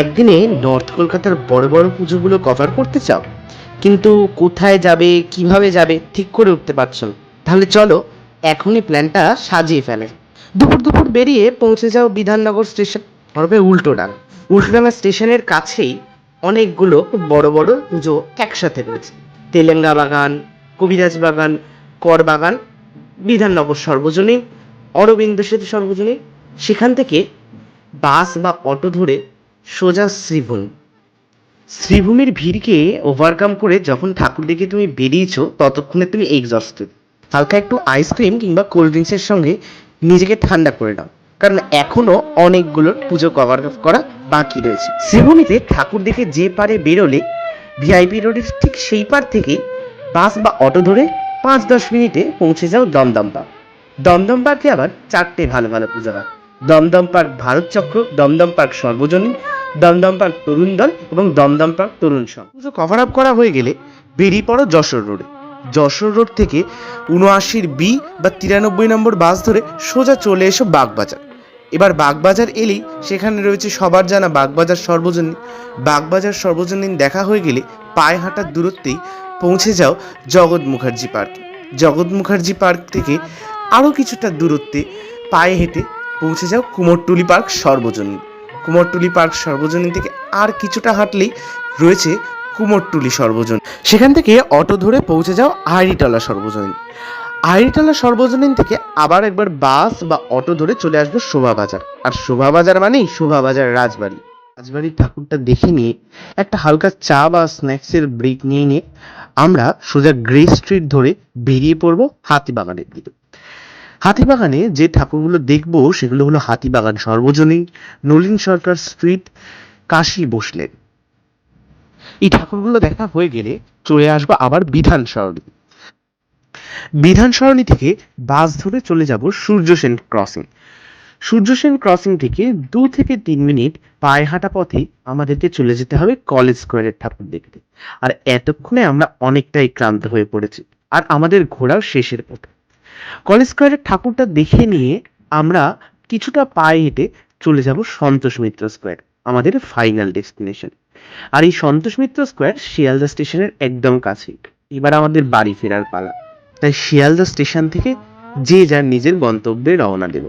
একদিনে নর্থ কলকাতার বড় বড় পুজোগুলো কভার করতে চাও। কিন্তু কোথায় যাবে, কীভাবে যাবে, ঠিক করে উঠতে পারছ না। তাহলে চলো, এখনই প্ল্যানটা সাজিয়ে ফেলে। দুপুর দুপুর বেরিয়ে পৌঁছে যাও বিধাননগর স্টেশন হবে উল্টোডাঙ্গা উল্টোডাঙ্গা স্টেশনের কাছেই অনেকগুলো বড় বড় পুজো একসাথে রয়েছে। তেলেঙ্গা বাগান, কবিরাজ বাগান, কর বাগান, বিধাননগর সর্বজনীন, অরবিন্দ সেতু সর্বজনীন। সেখান থেকে বাস বা অটো ধরে সোজা শ্রীভূমি। শ্রীভূমির ভিড়কে ওভারকাম করে যখন ঠাকুর দেখে তুমি বেরিয়েছো, ততক্ষণে তুমি এক্সস্টেড হালকা একটু আইসক্রিম কিংবা কোল্ড ড্রিঙ্কসের সঙ্গে নিজেকে ঠান্ডা করে নাও। কারণ এখনও অনেকগুলো পুজো কভার করা বাকি রয়েছে। শ্রীভূমিতে ঠাকুর দেখে যে পারে বেরোলে ভিআইপি রোডের ঠিক সেই পার থেকে বাস বা অটো ধরে পাঁচ দশ মিনিটে পৌঁছে যাও দমদম পার্ক। দমদম পার্কে আবার চারটে ভালো ভালো পুজো হয়। দমদম পার্ক ভারত চক্র, দমদম পার্ক সর্বজনীন দমদম পার্ক তরুণ দল এবং দমদম পার্ক তরুণ সংঘ। পুজো কভার আপ করা হয়ে গেলে বেরিয়ে পড়ো যশোর রোডে। যশোর রোড থেকে উনআশির বি বা তিরানব্বই নম্বর বাস ধরে সোজা চলে এসো বাগবাজার। এবার বাগবাজার এলেই সেখানে রয়েছে সবার জানা বাগবাজার সর্বজনীন। বাগবাজার সর্বজনীন দেখা হয়ে গেলে পায়ে হাঁটার দূরত্বেই পৌঁছে যাও জগৎ মুখার্জি পার্কে। জগৎ মুখার্জি পার্ক থেকে আরও কিছুটা দূরত্বে পায়ে হেঁটে পৌঁছে যাও কুমোরটুলি পার্ক সর্বজনীন। কুমোরটুলি পার্ক সর্বজনীন থেকে আর কিছুটা হাঁটলেই রয়েছে কুমোরটুলি সর্বজনীন। সেখান থেকে অটো ধরে পৌঁছে যাও আইরিটলা সর্বজনীন। আইরিটলা সর্বজনীন থেকে আবার একবার বাস বা অটো ধরে চলে আসবে শোভাবাজার আর শোভাবাজার মানেই শোভাবাজার রাজবাড়ি। রাজবাড়ির ঠাকুরটা দেখে নিয়ে, একটা হালকা চা বা স্ন্যাক্সের ব্রেক নিয়ে নিয়ে আমরা সোজা গ্রে স্ট্রিট ধরে বেরিয়ে পড়ব হাতিবাগানের দিকে। হাতিবাগানে যে ঠাকুরগুলো দেখব সেগুলো হলো হাতিবাগান সর্বজনীন, নলিন সরকার স্ট্রিট, কাশী বসলেন এই ঠাকুরগুলো দেখা হয়ে গেলে চলে আসব আবার বিধান সরণি। বিধান সরণি থেকে বাস ধরে চলে যাব সূর্য সেন ক্রসিং। সূর্য সেন ক্রসিং থেকে দু থেকে তিন মিনিট পায়ে হাঁটা পথে আমাদেরকে চলে যেতে হবে কলেজ স্কোয়ারের ঠাকুর দেখতে। আর এতক্ষণে আমরা অনেকটাই ক্লান্ত হয়ে পড়েছি। আর আমাদের ঘোরাও শেষের পথে। কলেজ স্কোয়ারের ঠাকুরটা দেখে নিয়ে আমরা কিছুটা পায়ে হেঁটে চলে যাব সন্তোষ মিত্র স্কোয়ার, আমাদের ফাইনাল ডেস্টিনেশন আর এই সন্তোষ মিত্র স্কোয়ার শিয়ালদা স্টেশনের একদম কাছেই এবার আমাদের বাড়ি ফেরার পালা। তাই শিয়ালদা স্টেশন থেকে যে যার নিজের গন্তব্যে রওনা দেব।